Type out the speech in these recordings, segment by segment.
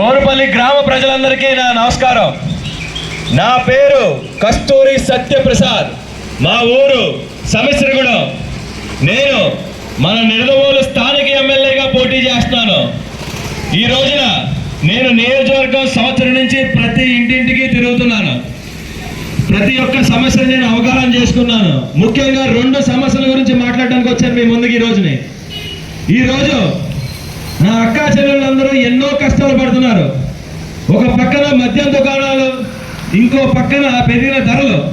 కోరుపల్లి గ్రామ ప్రజలందరికీ నా నమస్కారం. నా పేరు కస్తూరి సత్యప్రసాద్. మా ఊరు సమిశ్రగూడెం నేను మన నిడదవోలు స్థానిక ఎమ్మెల్యేగా పోటీ చేస్తున్నాను. ఈ రోజున నేను నియోజకవర్గం సంవత్సరం నుంచి ప్రతి ఇంటింటికి తిరుగుతున్నాను. ప్రతి ఒక్క సమస్యను నేను అవగాహన చేసుకున్నాను. ముఖ్యంగా రెండు సమస్యల గురించి మాట్లాడడానికి వచ్చాను మీ ముందుకు ఈ రోజుని. ఈరోజు నా అక్కా చెల్లెళ్ళందరూ ఎన్నో కష్టాలు పడుతున్నారు. ఒక పక్కన మద్యం దుకాణాలు ఇంకో పక్కన పెరిగిన ధరలు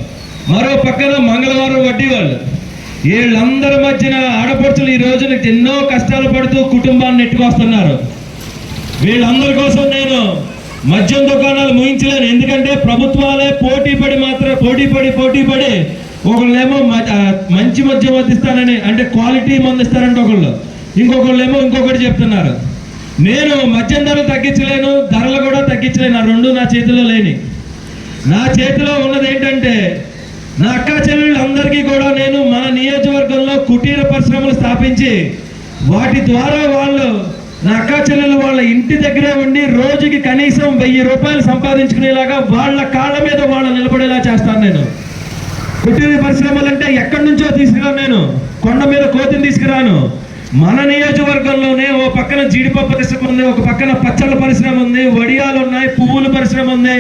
మరో పక్కన మంగళవారం వడ్డీ వాళ్ళు వీళ్ళందరి మధ్యన ఆడపడుచులు ఈ రోజున ఎన్నో కష్టాలు పడుతూ కుటుంబాన్ని నెట్టుకొస్తున్నారు. వీళ్ళందరి కోసం నేను మద్యం దుకాణాలు ముగించలేను. ఎందుకంటే ప్రభుత్వాలే పోటీ పడి మాత్రం పోటీ పడి పోటీ పడి ఒకళ్ళేమో మ- మంచి మద్యం అందిస్తానని అంటే క్వాలిటీ మందు ఒకళ్ళు. ఇంకొకళ్ళేమో ఇంకొకటి చెప్తున్నారు. నేను మద్యం ధరలు తగ్గించలేను ధరలు కూడా తగ్గించలేను ఆ రెండు నా చేతిలో లేని. నా చేతిలో ఉన్నది ఏంటంటే నా అక్క చెల్లెళ్ళందరికీ కూడా నేను మన నియోజకవర్గంలో కుటీర పరిశ్రమలు స్థాపించి వాటి ద్వారా వాళ్ళు నా అక్క చెల్లెలు వాళ్ళ ఇంటి దగ్గరే ఉండి రోజుకి కనీసం వెయ్యి రూపాయలు సంపాదించుకునేలాగా వాళ్ళ కాళ్ళ మీద వాళ్ళు నిలబడేలా చేస్తాను నేను. కుటీర పరిశ్రమలు అంటే ఎక్కడి నుంచో తీసుకురాను నేను. కొండ మీద కోతిని తీసుకురాను. మన నియోజకవర్గంలోనే ఓ పక్కన జీడిపప్పు పరిశ్రమ ఉంది ఒక పక్కన పచ్చళ్ళ పరిశ్రమ ఉంది వడియాలు ఉన్నాయి పువ్వుల పరిశ్రమ ఉంది.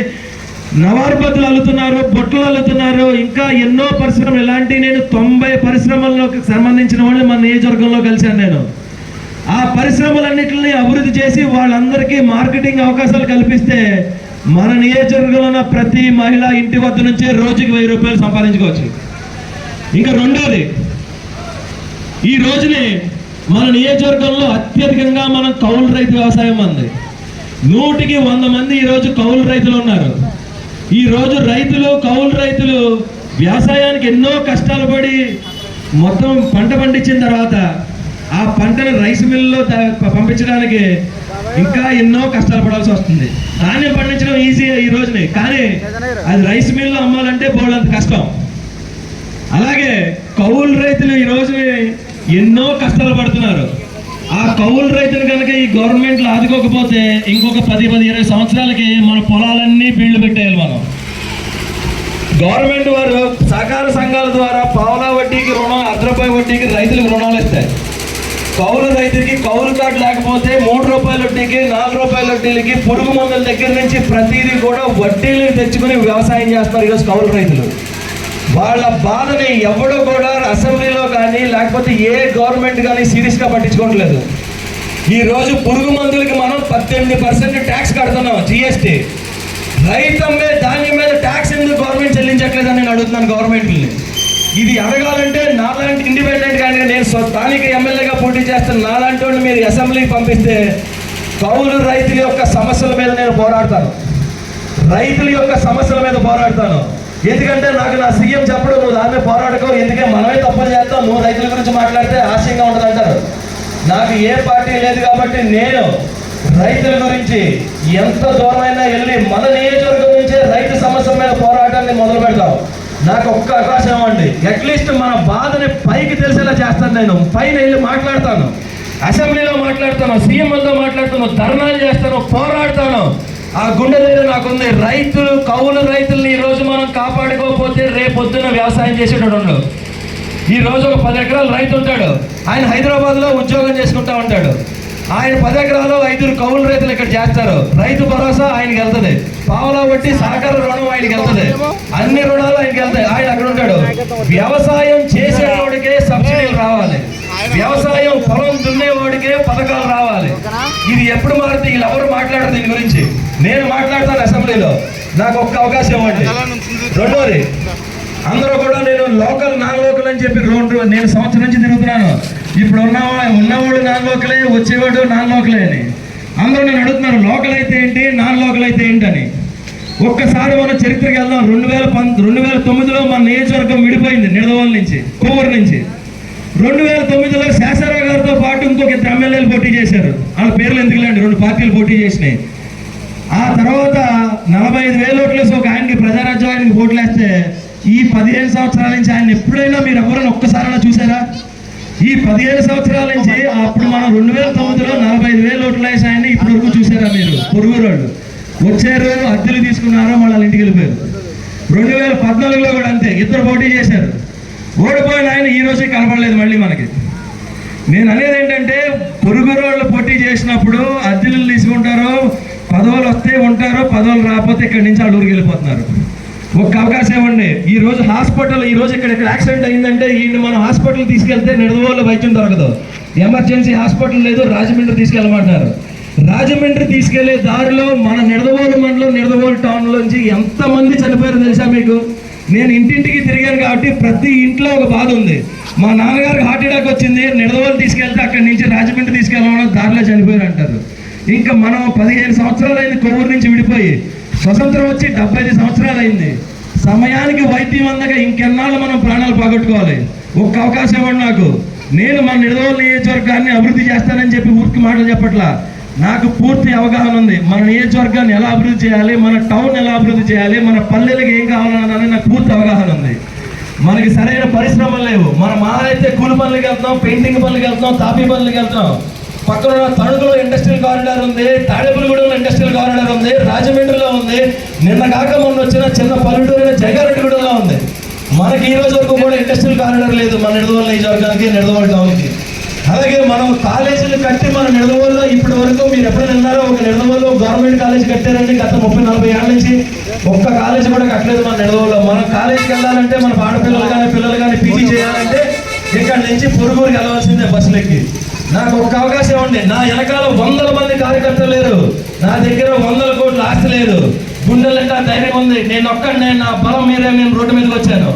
నవార్బద్దులు అల్లుతున్నారు బొట్టలు అల్లుతున్నారు. ఇంకా ఎన్నో పరిశ్రమలు ఇలాంటి నేను తొంభై పరిశ్రమలకు సంబంధించిన వాళ్ళు మన నియోజకవర్గంలో కలిశాను నేను. ఆ పరిశ్రమలన్నింటినీ అభివృద్ధి చేసి వాళ్ళందరికీ మార్కెటింగ్ అవకాశాలు కల్పిస్తే మన నియోజకవర్గంలో ఉన్న ప్రతి మహిళ ఇంటి వద్ద నుంచే రోజుకి వెయ్యి రూపాయలు సంపాదించుకోవచ్చు. ఇంకా రెండోది ఈ రోజుని మన నియోజకవర్గంలో అత్యధికంగా మనం కౌలు రైతు వ్యవసాయం ఉంది నూటికి వంద మంది ఈరోజు కౌలు రైతులు ఉన్నారు. ఈరోజు రైతులు కౌలు రైతులు వ్యవసాయానికి ఎన్నో కష్టాలు పడి మొత్తం పంట పండించిన తర్వాత ఆ పంటను రైస్ మిల్లులో పంపించడానికి ఇంకా ఎన్నో కష్టాలు పడాల్సి వస్తుంది. ధాన్యం పండించడం ఈజీ ఈ రోజుని కానీ అది రైస్ మిల్లు అమ్మాలంటే బోళ్ళంత కష్టం. అలాగే కౌలు రైతులు ఈ రోజు ఎన్నో కష్టాలు పడుతున్నారు. ఆ కౌలు రైతులు కనుక ఈ గవర్నమెంట్లు ఆదుకోకపోతే ఇంకొక పది పది ఇరవై సంవత్సరాలకి మన పొలాలన్నీ బీళ్ళు పెట్టేయాలి మనం. గవర్నమెంట్ వారు సహకార సంఘాల ద్వారా పావలా వడ్డీకి రుణం అర్ధ వడ్డీకి రైతులకు రుణాలు ఇస్తాయి. కౌలు రైతుకి కౌలు కార్డు లేకపోతే మూడు రూపాయల వడ్డీకి నాలుగు రూపాయల వడ్డీలకి పురుగు మందుల దగ్గర నుంచి ప్రతిదీ కూడా వడ్డీలు తెచ్చుకుని వ్యవసాయం చేస్తారు ఈరోజు కౌలు రైతులు. వాళ్ళ బాధని ఎవడు కూడా అసెంబ్లీలో కానీ లేకపోతే ఏ గవర్నమెంట్ కానీ సీరియస్గా పట్టించుకోవట్లేదు. ఈరోజు పురుగు మందులకి మనం పద్దెనిమిది పర్సెంట్ ట్యాక్స్ కడుతున్నాం జిఎస్టీ. రైతు అమ్మే ధాన్యం మీద ట్యాక్స్ ఎందుకు గవర్నమెంట్ చెల్లించట్లేదని నేను అడుగుతున్నాను గవర్నమెంట్ని. ఇది అడగాలంటే నాలాంటి ఇండిపెండెంట్ కానీ నేను స్థానిక ఎమ్మెల్యేగా పోటీ చేస్తున్న నాలాంటి వాళ్ళు మీరు అసెంబ్లీకి పంపిస్తే కౌలు రైతుల యొక్క సమస్యల మీద నేను పోరాడతాను. రైతుల యొక్క సమస్యల మీద పోరాడతాను. ఎందుకంటే నాకు నా సీఎం చెప్పడం నువ్వు దాని మీద పోరాడకో మనమే తప్పులు చేస్తాం నువ్వు రైతుల గురించి మాట్లాడితే ఆశయంగా ఉంటుంది అంటారు. నాకు ఏ పార్టీ లేదు కాబట్టి నేను రైతుల గురించి ఎంత దూరమైనా వెళ్ళి మన నియోజకవర్గం నుంచే రైతు సమస్య మీద పోరాటాన్ని మొదలు పెడతాం. నాకు ఒక్క అవకాశం ఇవ్వండి. అట్లీస్ట్ మన బాధని పైకి తెలిసేలా చేస్తాను నేను. పైన వెళ్ళి మాట్లాడతాను. అసెంబ్లీలో మాట్లాడతాను సీఎంలతో మాట్లాడతాను ధర్నాలు చేస్తాను పోరాడతాను. ఆ గుండె దగ్గర నాకుంది. రైతులు కౌలు రైతుల్ని ఈ రోజు మనం కాపాడుకోకపోతే రేపొద్దున వ్యవసాయం చేసేటోడు ఉండడు. ఈ రోజు ఒక పది ఎకరాలు రైతు ఉంటాడు. ఆయన హైదరాబాద్లో ఉద్యోగం చేసుకుంటా ఉంటాడు. ఆయన పది ఎకరాలు ఐదుగురు కౌలు రైతులు ఇక్కడ చేస్తారు. రైతు భరోసా ఆయనకి వెళ్తుంది. పావులా బట్టి సహకార రుణం ఆయనకి వెళ్తుంది. అన్ని రుణాలు ఆయనకి వెళ్తాయి. ఆయన అక్కడ ఉంటాడు. వ్యవసాయం చేసేవాడికే సబ్సిడీలు రావాలి. వ్యవసాయం పొలం దున్నేవాడికే పథకాలు రావాలి. ఇది ఎప్పుడు మారితే వీళ్ళు ఎవరు మాట్లాడరు దీని గురించి. నేను మాట్లాడతాను అసెంబ్లీలో. నాకు ఒక్క అవకాశం ఇవ్వండి. రెండోది అందరూ కూడా నేను లోకల్ నాన్ లోకల్ అని చెప్పి రెండు నేను సంవత్సరం నుంచి తిరుగుతున్నాను. ఇప్పుడు ఉన్న ఉన్నవాడు నాన్ లోకలే వచ్చేవాడు నాన్ లోకలే అని. అందరూ నేను అడుగుతున్నారు లోకల్ అయితే ఏంటి? నాన్ లోకల్ అయితే ఏంటని. ఒక్కసారి మనం చరిత్రకి వెళ్దాం. రెండు వేల పంత రెండు వేల తొమ్మిదిలో మన నియోజకవర్గం విడిపోయింది నిడదవోలు నుంచి కోవూరు నుంచి. రెండు వేల తొమ్మిదిలో శేషారావు గారితో పాటు ఇంకొక ఇద్దరు ఎమ్మెల్యేలు పోటీ చేశారు. వాళ్ళ పేర్లు ఎందుకులేండి రెండు పార్టీలు పోటీ చేసినాయి. ఆ తర్వాత నలభై ఐదు వేల ఓట్లు వేసి ఒక ఆయనకి ప్రజారాజ్యం ఆయనకి ఓట్లు వేస్తే ఈ పదిహేను సంవత్సరాల నుంచి ఆయన ఎప్పుడైనా మీరు ఎవరైనా ఒక్కసారైనా చూసారా? ఈ పదిహేను సంవత్సరాల నుంచి అప్పుడు మనం రెండు వేల తొమ్మిదిలో నలభై ఐదు వేలు ఓట్లు వేసాయని ఇప్పటి వరకు చూసారా మీరు? పొరుగు వాళ్ళు వచ్చారు అద్దెలు తీసుకున్నారు? మళ్ళీ వాళ్ళ ఇంటికి వెళ్ళిపోయారు. రెండు వేల పద్నాలుగులో కూడా అంతే. ఇద్దరు పోటీ చేశారు. ఓడిపోయిన ఆయన ఈ రోజే కనపడలేదు మళ్ళీ మనకి. నేను అనేది ఏంటంటే పొరుగు వాళ్ళు పోటీ చేసినప్పుడు అద్దెలు తీసుకుంటారు పదవులు వస్తే ఉంటారు పదవులు రాకపోతే ఇక్కడి నుంచి వాళ్ళ ఊరికి వెళ్ళిపోతున్నారు. ఒక అవకాశం ఇవ్వండి. ఈ రోజు హాస్పిటల్ ఈ రోజు ఇక్కడ ఇక్కడ యాక్సిడెంట్ అయిందంటే ఈయన మనం హాస్పిటల్ తీసుకెళ్తే నిడదవోళ్ళు వైద్యం దొరకదు. ఎమర్జెన్సీ హాస్పిటల్ లేదు రాజమండ్రి తీసుకెళ్ళమంటారు రాజమండ్రి తీసుకెళ్ళే దారిలో మన నిడదవోలు మండలం నిడదవోలు టౌన్లోంచి ఎంతమంది చనిపోయారో తెలుసా మీకు? నేను ఇంటింటికి తిరిగాను కాబట్టి ప్రతి ఇంట్లో ఒక బాధ ఉంది. మా నాన్నగారికి హార్ట్ అటాక్ వచ్చింది. నిడదవోలు తీసుకెళ్తే అక్కడి నుంచి రాజమండ్రి తీసుకెళ్ళమని దారిలో చనిపోయారు అంటారు. ఇంకా మనం పదిహేను సంవత్సరాలు అయింది కొవ్వూరు నుంచి విడిపోయి స్వతంత్రం వచ్చి డెబ్బై ఐదు సంవత్సరాలు అయింది సమయానికి వైద్యం అందక ఇంకెన్నాళ్ళు మనం ప్రాణాలు పోగొట్టుకోవాలి. ఒక్క అవకాశం ఇవ్వండి నాకు. నేను మన నిడదవోలు నియోజకవర్గాన్ని అభివృద్ధి చేస్తానని చెప్పి ఊరికి మాటలు చెప్పట్లా. నాకు పూర్తి అవగాహన ఉంది. మన నియోజకవర్గాన్ని ఎలా అభివృద్ధి చేయాలి మన టౌన్ ఎలా అభివృద్ధి చేయాలి మన పల్లెలకు ఏం కావాలన్నది నాకు పూర్తి అవగాహన ఉంది. మనకి సరైన పరిశ్రమలు లేవు. మన మహా అయితే కూలి పనులకు వెళ్తాం పెయింటింగ్ పనులకు వెళ్తాం తాపీ పనులకు వెళ్తాం పక్కన తణుకులో ఇండస్ట్రియల్ కారిడార్ ఉంది తాడేపల్లిగూడెంలో ఇండస్ట్రియల్ కారిడార్ ఉంది రాజమండ్రిలో ఉంది. నిన్న కాక మొన్న వచ్చిన చిన్న పల్లెటూరు జగారెడ్డిగూడెంలో ఉంది. మనకి ఈ రోజు వరకు కూడా ఇండస్ట్రియల్ కారిడార్ లేదు. మన నిడదవోలు నియోజకవర్గానికి నిడదవోలు టౌన్కి. అలాగే మనం కాలేజీలు కట్టి మన నిడదవోలులో ఇప్పటి వరకు మీరు ఎప్పుడైనా విన్నారో? ఒక నిడదవోలు గవర్నమెంట్ కాలేజ్ కట్టారండి గత ముప్పై నలభై ఏళ్ళ నుంచి. ఒక్క కాలేజ్ కూడా కట్టలేదు మన నిడదవోలులో మనం కాలేజీకి వెళ్ళాలంటే మన ఆడపిల్లలు కానీ పిల్లలు కానీ పీజీ చేయాలంటే ఇక్కడ నుంచి పొరుగురికి వెళ్ళవలసిందే బస్సులెక్కి నాకు ఒక్క అవకాశం ఇవ్వండి నా వెనకాల వందల మంది కార్యకర్తలు లేరు. నా దగ్గర వందల కోట్ల ఆస్తి లేదు. గుండెలంటే ధైర్యం ఉంది. నేను ఒక్కడినే నా బలం మీదే నేను రోడ్డు మీదకి వచ్చాను.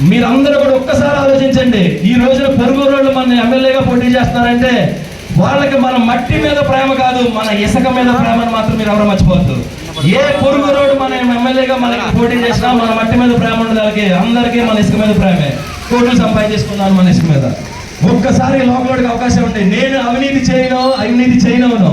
మీరందరూ కూడా ఒక్కసారి ఆలోచించండి. ఈ రోజున పొరుగు రోడ్లు మన ఎమ్మెల్యేగా పోటీ చేస్తున్నారంటే వాళ్ళకి మన మట్టి మీద ప్రేమ కాదు మన ఇసుక మీద ప్రేమను మాత్రం మీరు ఎవరు మర్చిపోవద్దు. ఏ పొరుగు రోడ్డు మన ఎమ్మెల్యేగా మనకి పోటీ చేసినా మన మట్టి మీద ప్రేమ ఉండదు వాళ్ళకి. అందరికీ మన ఇసుక మీద ప్రేమే. కోట్లు సంపాదించుకున్నాను మన ఇసుక మీద. ఒక్కసారి లోకలోడికి అవకాశం ఉంది నేను అవినీతి చేయను అవినీతి చేయనవును.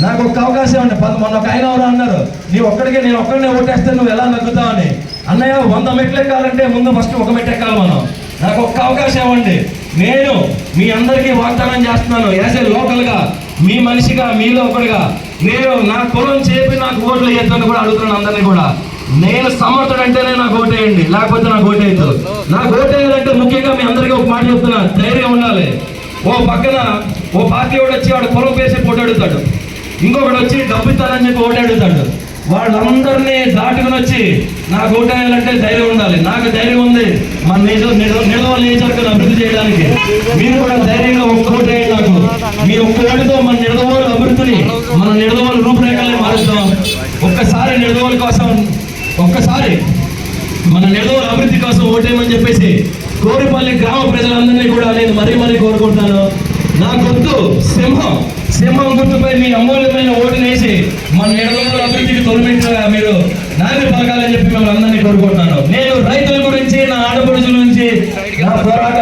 నాకు ఒక్క అవకాశం ఉంది. మొన్న ఒక ఆయన ఎవరు అన్నారు నీ ఒక్కడికే నేను ఒక్కడనే ఓటేస్తే నువ్వు ఎలా నగ్గుతావని అన్నయ్య వంద మెట్లు ఎక్కాలంటే ముందు ఫస్ట్ ఒక మెట్టు ఎక్కాలి మనం. నాకు ఒక్క అవకాశం ఇవ్వండి. నేను మీ అందరికీ వాగ్దానం చేస్తున్నాను. యాజ్ ఏ లోకల్గా మీ మనిషిగా మీలో ఒకటిగా నేను నా కులం చేపి నాకు ఓట్లు వేయొద్దని కూడా అడుగుతున్నాను అందరినీ కూడా. నేను సమర్థుడంటేనే నాకు ఓటేయండి లేకపోతే నాకు ఓటేయద్దు నాకు ఓటేయాలంటే ముఖ్యంగా మీ అందరికీ ఒక మాట చెప్తున్నా. ధైర్యం ఉండాలి. ఓ పక్కన ఓ పార్టీ వాడు వచ్చి వాడు పొలం పేసి ఓటు అడుగుతాడు. ఇంకొకటి వచ్చి డబ్బు ఇస్తానని చెప్పి ఓటు అడుగుతాడు. వాళ్ళందరినీ దాటుకుని వచ్చి నాకు ఓటేయాలంటే ధైర్యం ఉండాలి. నాకు ధైర్యం ఉంది. మన నిజ నిలవల నియోజకవర్గం అభివృద్ధి చేయడానికి. మీరు కూడా ధైర్యంగా ఒక్క ఓటేయండి నాకు. మీ ఒక్క ఓటుతో మన నిడదవోలు అభివృద్ధిని మన నిడదవోలు రూపురేఖల్ని మారుస్తాం. ఒక్కసారి నిడదవోలు కోసం ఒక్కసారి మన నిడదవోలు అభివృద్ధి కోసం ఓటేయమని చెప్పేసి కోరిపల్లి గ్రామ ప్రజలందరినీ కూడా నేను మరీ మరీ కోరుకుంటున్నాను. నా గొంతు సింహం. సింహం గుర్తుపై మీ అమూల్యమైన ఓటునేసి మన నిడదవోలు అభివృద్ధికి తొలిమెట్టుగా మీరు నాంది పలకాలని చెప్పి మిమ్మల్ని అందరినీ కోరుకుంటున్నాను. నేను రైతుల గురించి నా ఆడపడుచుల గురించి నా పోరాటం